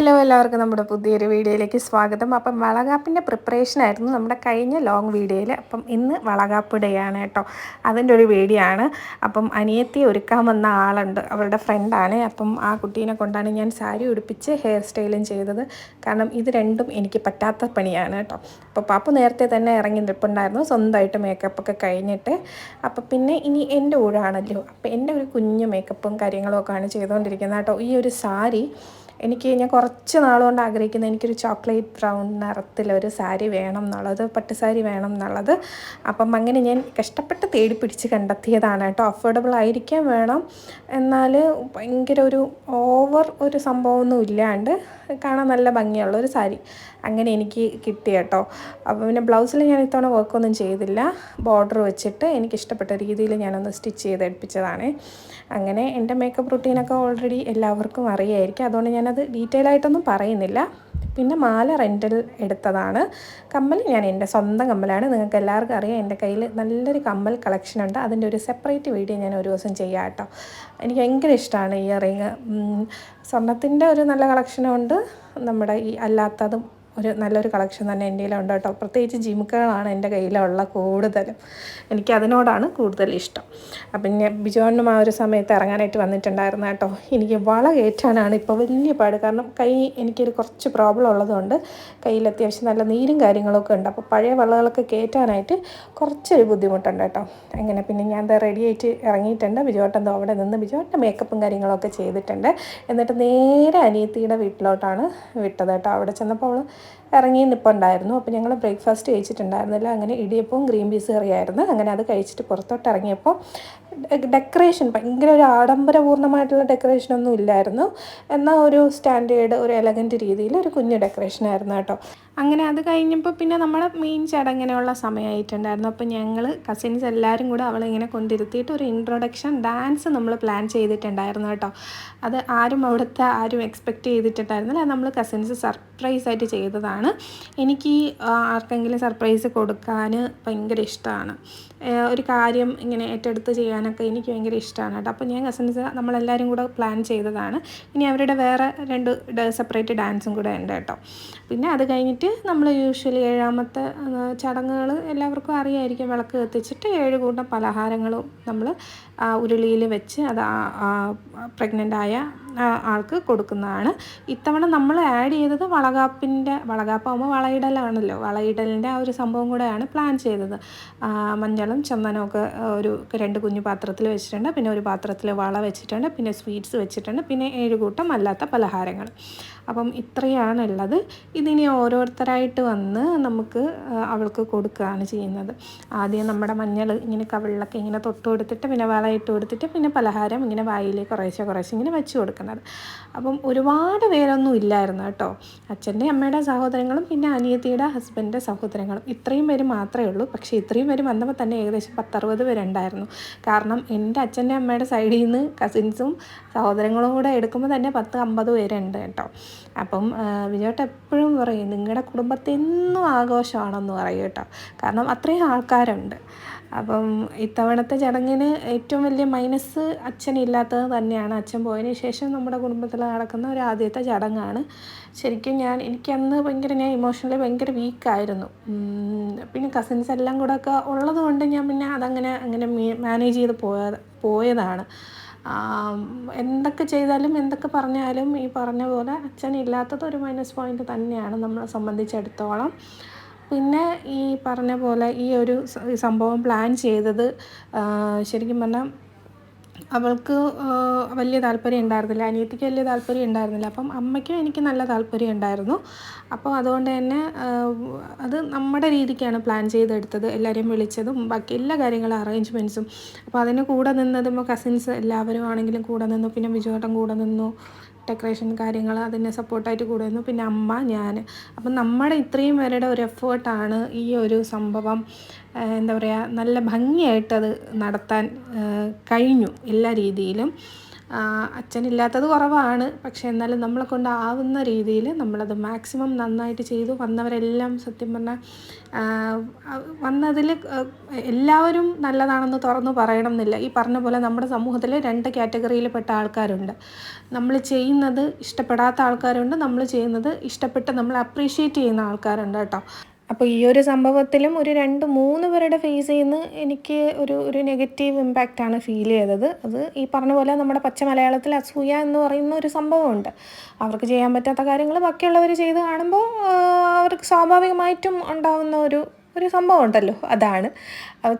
Hello എല്ലാവർക്കും നമ്മുടെ പുതിയൊരു വീഡിയോയിലേക്ക് സ്വാഗതം. അപ്പം വളകാപ്പിന്റെ പ്രിപ്പറേഷൻ ആയിരുന്നു നമ്മുടെ കഴിഞ്ഞ ലോങ് വീഡിയോയിൽ അപ്പം ഇന്ന് വളകാപ്പ് ഡേ ആണ് കേട്ടോ. അതിന്റെ ഒരു വീഡിയോ ആണ്. അപ്പം അനിയത്തി ഒരുക്കാൻ വന്ന ആളുണ്ട്. അവരുടെ ഫ്രണ്ടാണ് അപ്പം ആ കുട്ടീനെ കൊണ്ടാണ് ഞാൻ സാരി ഉടുപ്പിച്ച് ഹെയർ സ്റ്റൈലും ചെയ്തത്. കാരണം ഇത് രണ്ടും എനിക്ക് പറ്റാത്ത പണിയാണ് കേട്ടോ. അപ്പോൾ പാപ്പ നേരത്തെ തന്നെ ഇറങ്ങി നിൽപ്പുണ്ടായിരുന്നു സ്വന്തമായിട്ട് മേക്കപ്പൊക്കെ കഴിഞ്ഞിട്ട്. അപ്പം പിന്നെ ഇനി എന്റെ ഊഴാണല്ലോ. അപ്പോൾ എന്റെ ഒരു കുഞ്ഞു മേക്കപ്പും കാര്യങ്ങളും ഒക്കെയാണ് ചെയ്തുകൊണ്ടിരിക്കുന്നത് കേട്ടോ. ഈ ഒരു സാരി എനിക്ക് ഞാൻ കുറച്ച് നാളുകൊണ്ട് ആഗ്രഹിക്കുന്ന. എനിക്കൊരു ചോക്ലേറ്റ് ബ്രൗൺ നിറത്തിലൊരു സാരി വേണം എന്നുള്ളത് പട്ട് സാരി വേണം എന്നുള്ളത്. അപ്പം അങ്ങനെ ഞാൻ കഷ്ടപ്പെട്ട് തേടി പിടിച്ച് കണ്ടെത്തിയതാണ് കേട്ടോ. അഫോർഡബിൾ ആയിരിക്കാൻ വേണം. എന്നാൽ ഭയങ്കര ഒരു ഓവർ ഒരു സംഭവമൊന്നും ഇല്ലാണ്ട് കാണാൻ നല്ല ഭംഗിയുള്ള ഒരു സാരി അങ്ങനെ എനിക്ക് കിട്ടി കേട്ടോ. അപ്പോൾ പിന്നെ ബ്ലൗസിൽ ഞാൻ ഇത്തവണ വർക്കൊന്നും ചെയ്തില്ല. ബോർഡർ വെച്ചിട്ട് എനിക്ക് ഇഷ്ടപ്പെട്ട രീതിയിൽ ഞാനൊന്ന് സ്റ്റിച്ച് ചെയ്ത് എടുപ്പിച്ചതാണ്. അങ്ങനെ എന്റെ മേക്കപ്പ് റുട്ടീനൊക്കെ ഓൾറെഡി എല്ലാവർക്കും അറിയായിരിക്കും. അതുകൊണ്ട് ഞാനത് ഡീറ്റെയിൽ ആയിട്ടൊന്നും പറയുന്നില്ല. പിന്നെ മാല റെന്റൽ എടുത്തതാണ്. കമ്മൽ ഞാൻ എന്റെ സ്വന്തം കമ്മലാണ്. നിങ്ങൾക്ക് എല്ലാവർക്കും അറിയാം എന്റെ കയ്യിൽ നല്ലൊരു കമ്മൽ കളക്ഷൻ ഉണ്ട്. അതിന്റെ ഒരു സെപ്പറേറ്റ് വീഡിയോ ഞാൻ ഒരു ദിവസം ചെയ്യാം കേട്ടോ. എനിക്ക് ഭയങ്കര ഇഷ്ടമാണ് ഇയറിങ് സ്വർണത്തിന്റെ ഒരു നല്ല കളക്ഷനും ഉണ്ട്. നമ്മുടെ ഈ അല്ലാത്തതും ഒരു നല്ലൊരു കളക്ഷൻ തന്നെ എന്റെ കയ്യിലുണ്ട് കേട്ടോ. പ്രത്യേകിച്ച് ജിമുക്കുകളാണ് എന്റെ കയ്യിലുള്ള കൂടുതലും. എനിക്ക് അതിനോടാണ് കൂടുതൽ ഇഷ്ടം. അപ്പം ഞാൻ ബിജോണിനും ആ ഒരു സമയത്ത് ഇറങ്ങാനായിട്ട് വന്നിട്ടുണ്ടായിരുന്നു കേട്ടോ. എനിക്ക് വള കയറ്റാനാണ് ഇപ്പോൾ വലിയ പാട്. കാരണം കൈ എനിക്കൊരു കുറച്ച് പ്രോബ്ലം ഉള്ളതുകൊണ്ട് കയ്യിൽ അത്യാവശ്യം നല്ല നീരും കാര്യങ്ങളൊക്കെ ഉണ്ട്. അപ്പോൾ പഴയ വളകളൊക്കെ കയറ്റാനായിട്ട് കുറച്ചൊരു ബുദ്ധിമുട്ടുണ്ട് കേട്ടോ. അങ്ങനെ പിന്നെ ഞാൻ എന്താ റെഡി ആയിട്ട് ഇറങ്ങിയിട്ടുണ്ട്. ബിജോട്ടൻ അവിടെ നിന്ന് ബിജോട്ടന്റെ മേക്കപ്പും കാര്യങ്ങളൊക്കെ ചെയ്തിട്ടുണ്ട്. എന്നിട്ട് നേരെ അനിയത്തിയുടെ വീട്ടിലോട്ടാണ് വിട്ടത് കേട്ടോ. അവിടെ ചെന്നപ്പോൾ അവൾ ഇറങ്ങി നിൽപ്പുണ്ടായിരുന്നു അപ്പോൾ ഞങ്ങൾ ബ്രേക്ക്ഫാസ്റ്റ് കഴിച്ചിട്ടുണ്ടായിരുന്നില്ല. അങ്ങനെ ഇടിയപ്പവും ഗ്രീൻ പീസ് കറിയായിരുന്നു. അങ്ങനെ അത് കഴിച്ചിട്ട് പുറത്തോട്ട് ഇറങ്ങിയപ്പോൾ ഡെക്കറേഷൻ ഭയങ്കര ഒരു ആഡംബരപൂർണമായിട്ടുള്ള ഡെക്കറേഷൻ ഒന്നും ഇല്ലായിരുന്നു. എന്നാൽ ഒരു സ്റ്റാൻഡേർഡ് ഒരു എലഗന്റ് രീതിയിൽ ഒരു കുഞ്ഞു ഡെക്കറേഷനായിരുന്നു കേട്ടോ. അങ്ങനെ അത് കഴിഞ്ഞപ്പോൾ പിന്നെ നമ്മുടെ മെയിൻ ചടങ്ങിനുള്ള സമയമായിട്ടുണ്ടായിരുന്നു. അപ്പോൾ ഞങ്ങൾ കസിൻസ് എല്ലാവരും കൂടെ അവളിങ്ങനെ കൊണ്ടിരുത്തിയിട്ട് ഒരു ഇൻട്രൊഡക്ഷൻ ഡാൻസ് നമ്മൾ പ്ലാൻ ചെയ്തിട്ടുണ്ടായിരുന്നു കേട്ടോ. അത് ആരും അവിടുത്തെ ആരും എക്സ്പെക്റ്റ് ചെയ്തിട്ടുണ്ടായിരുന്നില്ല നമ്മൾ കസിൻസ് സർപ്രൈസ് ആയിട്ട് ചെയ്തതാണ്. എനിക്ക് ആർക്കെങ്കിലും സർപ്രൈസ് കൊടുക്കാൻ ഭയങ്കര ഇഷ്ടമാണ്. ഒരു കാര്യം ഇങ്ങനെ ഏറ്റെടുത്ത് ചെയ്യാനൊക്കെ എനിക്ക് ഭയങ്കര ഇഷ്ടമാണ് കേട്ടോ. അപ്പോൾ ഞാൻ കസിൻസ് നമ്മളെല്ലാവരും കൂടെ പ്ലാൻ ചെയ്തതാണ്. ഇനി അവരുടെ വേറെ രണ്ട് സെപ്പറേറ്റ് ഡാൻസും കൂടെ ഉണ്ട് കേട്ടോ. പിന്നെ അത് കഴിഞ്ഞിട്ട് നമ്മൾ യൂഷ്വലി ഏഴാമത്തെ ചടങ്ങുകൾ എല്ലാവർക്കും അറിയായിരിക്കും. വിളക്ക് കത്തിച്ചിട്ട് ഏഴ് കൂട്ടം പലഹാരങ്ങളും നമ്മൾ ഉരുളിയിൽ വെച്ച് അത് പ്രഗ്നന്റ് ആയ ആൾക്ക് കൊടുക്കുന്നതാണ്. ഇത്തവണ നമ്മൾ ആഡ് ചെയ്തത് വളകാപ്പിന്റെ വളകാപ്പാകുമ്പോൾ വളയിടലാണല്ലോ. വളയിടലിന്റെ ആ ഒരു സംഭവം കൂടെയാണ് പ്ലാൻ ചെയ്തത്. മഞ്ഞളും ചന്ദനവും ഒക്കെ ഒരു രണ്ട് കുഞ്ഞു പാത്രത്തിൽ വെച്ചിട്ടുണ്ട്. പിന്നെ ഒരു പാത്രത്തിൽ വള വെച്ചിട്ടുണ്ട്. പിന്നെ സ്വീറ്റ്സ് വെച്ചിട്ടുണ്ട്. പിന്നെ ഏഴ് കൂട്ടം അല്ലാത്ത പലഹാരങ്ങൾ. അപ്പം ഇത്രയാണുള്ളത്. ഇതിനെ ഓരോരുത്തരായിട്ട് വന്ന് നമുക്ക് അവൾക്ക് കൊടുക്കുകയാണ് ചെയ്യുന്നത്. ആദ്യം നമ്മുടെ മഞ്ഞൾ ഇങ്ങനെ കവിളിലൊക്കെ ഇങ്ങനെ തൊട്ട് കൊടുത്തിട്ട് പിന്നെ വളയിട്ട് കൊടുത്തിട്ട് പിന്നെ പലഹാരം ഇങ്ങനെ വായിലേക്ക് കുറേശ്ശെ കുറേശ്ശെ ഇങ്ങനെ വെച്ച് കൊടുക്കുന്നത്. അപ്പം ഒരുപാട് പേരൊന്നും ഇല്ലായിരുന്നു കേട്ടോ. അച്ഛന്റെ അമ്മയുടെ സഹോദരങ്ങളും പിന്നെ അനിയത്തിയുടെ ഹസ്ബൻഡിന്റെ സഹോദരങ്ങളും. ഇത്രയും പേര് മാത്രമേ ഉള്ളൂ. പക്ഷേ ഇത്രയും പേര് വന്നപ്പോൾ തന്നെ ഏകദേശം പത്തറുപത് പേരുണ്ടായിരുന്നു. കാരണം എന്റെ അച്ഛന്റെ അമ്മയുടെ സൈഡിൽ നിന്ന് കസിൻസും സഹോദരങ്ങളും കൂടെ എടുക്കുമ്പോൾ തന്നെ പത്ത് അമ്പത് പേരുണ്ട് കേട്ടോ. അപ്പം വിജയോട്ട് എപ്പോഴും പറയും നിങ്ങളുടെ കുടുംബത്തിൽ എന്നും ആഘോഷമാണെന്ന് പറയും കേട്ടോ. കാരണം അത്രയും ആൾക്കാരുണ്ട്. അപ്പം ഇത്തവണത്തെ ചടങ്ങിന് ഏറ്റവും വലിയ മൈനസ് അച്ഛനില്ലാത്തത് തന്നെയാണ്. അച്ഛൻ പോയതിന് ശേഷം നമ്മുടെ കുടുംബത്തിൽ നടക്കുന്ന ഒരു ആദ്യത്തെ ചടങ്ങാണ്. ശരിക്കും ഞാൻ എനിക്കന്ന് ഭയങ്കര ഞാൻ ഇമോഷണലി ഭയങ്കര വീക്കായിരുന്നു പിന്നെ കസിൻസ് എല്ലാം കൂടെ ഒക്കെ ഉള്ളത് കൊണ്ട് ഞാൻ പിന്നെ അതങ്ങനെ അങ്ങനെ മാനേജ് ചെയ്ത് പോയ പോയതാണ്. എന്തൊക്കെ ചെയ്താലും എന്തൊക്കെ പറഞ്ഞാലും ഈ പറഞ്ഞ പോലെ അച്ഛൻ ഇല്ലാത്തത് ഒരു മൈനസ് പോയിന്റ് തന്നെയാണ് നമ്മളെ സംബന്ധിച്ചിടത്തോളം. പിന്നെ ഈ പറഞ്ഞ പോലെ ഈ ഒരു സംഭവം പ്ലാൻ ചെയ്തത് ശരിക്കും പറഞ്ഞാൽ അവൾക്ക് വലിയ താല്പര്യം ഉണ്ടായിരുന്നില്ല. അനിയത്തിക്ക് വലിയ താല്പര്യം ഉണ്ടായിരുന്നില്ല. അപ്പം അമ്മയ്ക്കും എനിക്ക് നല്ല താല്പര്യം ഉണ്ടായിരുന്നു. അപ്പോൾ അതുകൊണ്ട് തന്നെ അത് നമ്മുടെ രീതിക്കാണ് പ്ലാൻ ചെയ്തെടുത്തത്. എല്ലാവരെയും വിളിച്ചതും ബാക്കി എല്ലാ കാര്യങ്ങളും അറേഞ്ച്മെന്റ്സും അപ്പോൾ അതിന് കൂടെ നിന്നതും കസിൻസ് എല്ലാവരും ആണെങ്കിലും കൂടെ നിന്നു. പിന്നെ വിജയോട്ടം കൂടെ നിന്നു. ഡെക്കറേഷൻ കാര്യങ്ങൾ അതിനെ സപ്പോർട്ടായിട്ട് കൂടെ നിന്നു പിന്നെ അമ്മ ഞാൻ അപ്പം നമ്മുടെ ഇത്രയും പേരുടെ ഒരു എഫേർട്ടാണ് ഈ ഒരു സംഭവം എന്താ പറയുക നല്ല ഭംഗിയായിട്ടത് നടത്താൻ കഴിഞ്ഞു എല്ലാ രീതിയിലും. അച്ഛനില്ലാത്തത് കുറവാണ്. പക്ഷേ എന്നാലും നമ്മളെ കൊണ്ടാവുന്ന രീതിയിൽ നമ്മളത് മാക്സിമം നന്നായിട്ട് ചെയ്തു. വന്നവരെല്ലാം സത്യം പറഞ്ഞാൽ വന്നതിൽ എല്ലാവരും നല്ലതാണെന്ന് തുറന്നു പറയണം എന്നില്ല ഈ പറഞ്ഞ പോലെ നമ്മുടെ സമൂഹത്തിൽ രണ്ട് കാറ്റഗറിയിൽപ്പെട്ട ആൾക്കാരുണ്ട്. നമ്മൾ ചെയ്യുന്നത് ഇഷ്ടപ്പെടാത്ത ആൾക്കാരുണ്ട്. നമ്മൾ ചെയ്യുന്നത് ഇഷ്ടപ്പെട്ട് നമ്മൾ അപ്രീഷിയേറ്റ് ചെയ്യുന്ന ആൾക്കാരുണ്ട് കേട്ടോ. അപ്പോൾ ഈ ഒരു സംഭവത്തിലും ഒരു രണ്ട് മൂന്ന് പേരുടെ ഫേസ് ചെയ്യുന്ന എനിക്ക് ഒരു ഒരു നെഗറ്റീവ് ഇമ്പാക്റ്റാണ് ഫീൽ ചെയ്തത്. അത് ഈ പറഞ്ഞ പോലെ നമ്മുടെ പച്ച മലയാളത്തിൽ അസൂയ എന്ന് പറയുന്ന ഒരു സംഭവമുണ്ട്. അവർക്ക് ചെയ്യാൻ പറ്റാത്ത കാര്യങ്ങൾ ബാക്കിയുള്ളവർ ചെയ്ത് കാണുമ്പോൾ അവർക്ക് സ്വാഭാവികമായിട്ടും ഉണ്ടാകുന്ന ഒരു ഒരു സംഭവം ഉണ്ടല്ലോ അതാണ്.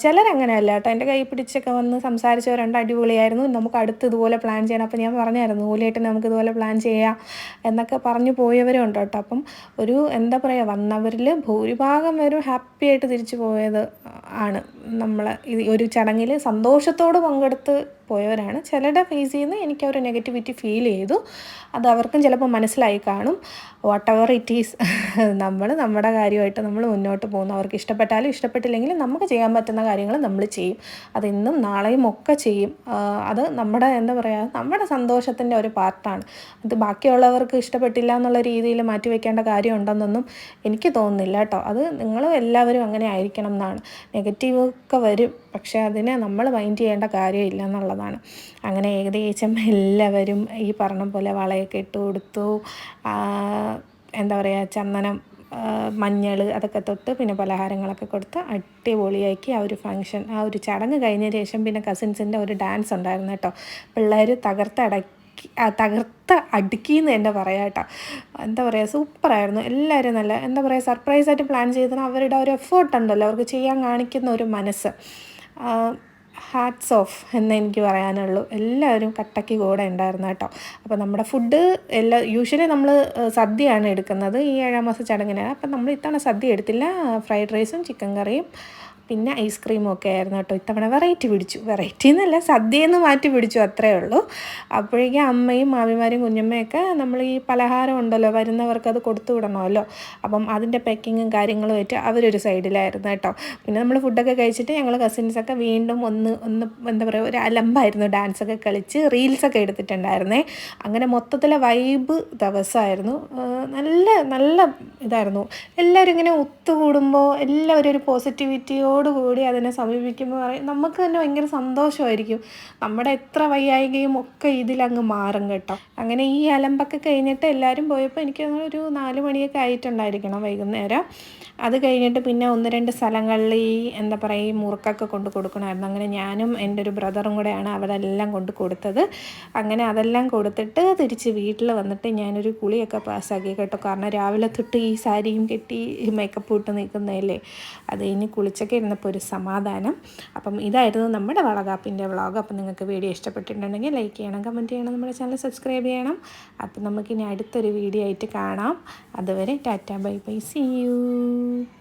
ചിലരങ്ങനെയല്ല കേട്ടോ എന്റെ കൈ പിടിച്ചൊക്കെ വന്ന് സംസാരിച്ചവരുണ്ട് അടിപൊളിയായിരുന്നു നമുക്ക് അടുത്ത് ഇതുപോലെ പ്ലാൻ ചെയ്യണം അപ്പോൾ ഞാൻ പറഞ്ഞായിരുന്നു ഓലിയായിട്ട് നമുക്ക് ഇതുപോലെ പ്ലാൻ ചെയ്യാം എന്നൊക്കെ പറഞ്ഞു പോയവരും ഉണ്ട് കേട്ടോ. അപ്പം ഒരു എന്താ പറയുക വന്നവരിൽ ഭൂരിഭാഗം ഒരു ഹാപ്പിയായിട്ട് തിരിച്ചു പോയത് ആണ്. നമ്മൾ ഒരു ചടങ്ങിൽ സന്തോഷത്തോട് പങ്കെടുത്ത് പോയവരാണ്. ചിലരുടെ ഫേസ് ചെയ്യുന്ന എനിക്ക് ഒരു നെഗറ്റിവിറ്റി ഫീൽ ചെയ്തു. അത് അവർക്കും ചിലപ്പോൾ മനസ്സിലായി കാണും. വാട്ട് എവർ ഇറ്റ് ഈസ് നമ്മൾ നമ്മുടെ കാര്യമായിട്ട് നമ്മൾ മുന്നോട്ട് പോകുന്നു. അവർക്ക് ഇഷ്ടപ്പെട്ടാലും ഇഷ്ടപ്പെട്ടില്ലെങ്കിലും നമുക്ക് ചെയ്യാൻ പറ്റുന്ന കാര്യങ്ങൾ നമ്മൾ ചെയ്യും. അത് ഇന്നും നാളെയും ഒക്കെ ചെയ്യും. അത് നമ്മുടെ എന്താ പറയുക നമ്മുടെ സന്തോഷത്തിന്റെ ഒരു പാർട്ടാണ് അത് ബാക്കിയുള്ളവർക്ക് ഇഷ്ടപ്പെട്ടില്ല എന്നുള്ള രീതിയിൽ മാറ്റി വയ്ക്കേണ്ട കാര്യമുണ്ടെന്നൊന്നും എനിക്ക് തോന്നുന്നില്ല കേട്ടോ. അത് നിങ്ങളും എല്ലാവരും അങ്ങനെ ആയിരിക്കണം എന്നാണ്. നെഗറ്റീവ് ഒക്കെ വരും. പക്ഷേ അതിനെ നമ്മൾ മൈൻഡ് ചെയ്യേണ്ട കാര്യമില്ല എന്നുള്ളതാണ്. അങ്ങനെ ഏകദേശം എല്ലാവരും ഈ പറഞ്ഞ പോലെ വളയൊക്കെ ഇട്ട് കൊടുത്തു. എന്താ പറയുക ചന്ദനം മഞ്ഞൾ അതൊക്കെ തൊട്ട് പിന്നെ പലഹാരങ്ങളൊക്കെ കൊടുത്ത് അടിപൊളിയാക്കി ആ ഒരു ഫങ്ഷൻ ആ ഒരു ചടങ്ങ് കഴിഞ്ഞ ശേഷം പിന്നെ കസിൻസിന്റെ ഒരു ഡാൻസ് ഉണ്ടായിരുന്നു കേട്ടോ. പിള്ളേർ തകർത്തടക്കി തകർത്ത് അടുക്കിയെന്ന് തന്നെ പറയാം കേട്ടോ. എന്താ പറയുക സൂപ്പറായിരുന്നു. എല്ലാവരും നല്ല എന്താ പറയുക സർപ്രൈസായിട്ട് പ്ലാൻ ചെയ്തതിന് അവരുടെ ഒരു എഫേർട്ട് ഉണ്ടല്ലോ. അവർക്ക് ചെയ്യാൻ കാണിക്കുന്ന ഒരു മനസ്സ്. ഹാറ്റ്സ് ഓഫ് എന്ന് എനിക്ക് പറയാനുള്ളൂ. എല്ലാവരും കട്ടയ്ക്ക് കൂടെ ഉണ്ടായിരുന്നു കേട്ടോ. അപ്പോൾ നമ്മുടെ ഫുഡ് എല്ലാ യൂഷ്വലി നമ്മൾ സദ്യയാണ് എടുക്കുന്നത് ഈ ഏഴാം മാസം ചടങ്ങിനാണ് അപ്പം നമ്മൾ ഇത്തവണ സദ്യ എടുത്തില്ല. ഫ്രൈഡ് റൈസും ചിക്കൻ കറിയും പിന്നെ ഐസ്ക്രീമും ഒക്കെ ആയിരുന്നു കേട്ടോ. ഇത്തവണ വെറൈറ്റി പിടിച്ചു. വെറൈറ്റി എന്നല്ല സദ്യയെന്ന് മാറ്റി പിടിച്ചു അത്രേ ഉള്ളൂ. അപ്പോഴേക്കും അമ്മയും മാമിമാരും കുഞ്ഞമ്മയൊക്കെ നമ്മൾ ഈ പലഹാരം ഉണ്ടല്ലോ വരുന്നവർക്ക് അത് കൊടുത്തു വിടണമല്ലോ. അപ്പം അതിന്റെ പാക്കിങ്ങും കാര്യങ്ങളും ആയിട്ട് അവരൊരു സൈഡിലായിരുന്നു കേട്ടോ. പിന്നെ നമ്മൾ ഫുഡൊക്കെ കഴിച്ചിട്ട് ഞങ്ങൾ കസിൻസൊക്കെ വീണ്ടും ഒന്ന് ഒന്ന് എന്താ പറയുക ഒരു അലമ്പായിരുന്നു. ഡാൻസൊക്കെ കളിച്ച് റീൽസൊക്കെ എടുത്തിട്ടുണ്ടായിരുന്നേ. അങ്ങനെ മൊത്തത്തിലെ വൈബ് ദിവസമായിരുന്നു. നല്ല നല്ല ഇതായിരുന്നു. എല്ലാവരും ഇങ്ങനെ ഒത്തുകൂടുമ്പോൾ എല്ലാവരും ഒരു പോസിറ്റിവിറ്റിയോ കൂടി അതിനെ സമീപിക്കുമ്പോൾ പറയും നമുക്ക് തന്നെ ഭയങ്കര സന്തോഷമായിരിക്കും. നമ്മുടെ എത്ര വയ്യായികയും ഒക്കെ ഇതിലങ്ങ് മാറും കേട്ടോ. അങ്ങനെ ഈ അലമ്പൊക്കെ കഴിഞ്ഞിട്ട് എല്ലാവരും പോയപ്പോൾ എനിക്ക് ഒരു നാല് മണിയൊക്കെ ആയിട്ടുണ്ടായിരിക്കണം വൈകുന്നേരം. അത് കഴിഞ്ഞിട്ട് പിന്നെ ഒന്ന് രണ്ട് സ്ഥലങ്ങളിൽ ഈ എന്താ പറയുക ഈ മുറുക്കൊക്കെ കൊണ്ട് കൊടുക്കണമായിരുന്നു. അങ്ങനെ ഞാനും എന്റെ ഒരു ബ്രദറും കൂടെയാണ് അവിടെ എല്ലാം കൊണ്ട് കൊടുത്തത്. അങ്ങനെ അതെല്ലാം കൊടുത്തിട്ട് തിരിച്ച് വീട്ടിൽ വന്നിട്ട് ഞാനൊരു കുളിയൊക്കെ പാസ്സാക്കി കേട്ടോ. കാരണം രാവിലെ തൊട്ട് ഈ സാരിയും കെട്ടി മേക്കപ്പ് ഇട്ട് നിൽക്കുന്നതല്ലേ? അത് ഇനി കുളിച്ചൊക്കെ ഇരുന്നപ്പോൾ ഒരു സമാധാനം. അപ്പം ഇതായിരുന്നു നമ്മുടെ വളകാപ്പിന്റെ വ്ളോഗ്. അപ്പം നിങ്ങൾക്ക് വീഡിയോ ഇഷ്ടപ്പെട്ടിട്ടുണ്ടെങ്കിൽ ലൈക്ക് ചെയ്യണം കമന്റ് ചെയ്യണം നമ്മുടെ ചാനൽ സബ്സ്ക്രൈബ് ചെയ്യണം. അപ്പം നമുക്കിനി അടുത്തൊരു വീഡിയോ ആയിട്ട് കാണാം. അതുവരെ tata bye bye see you. you.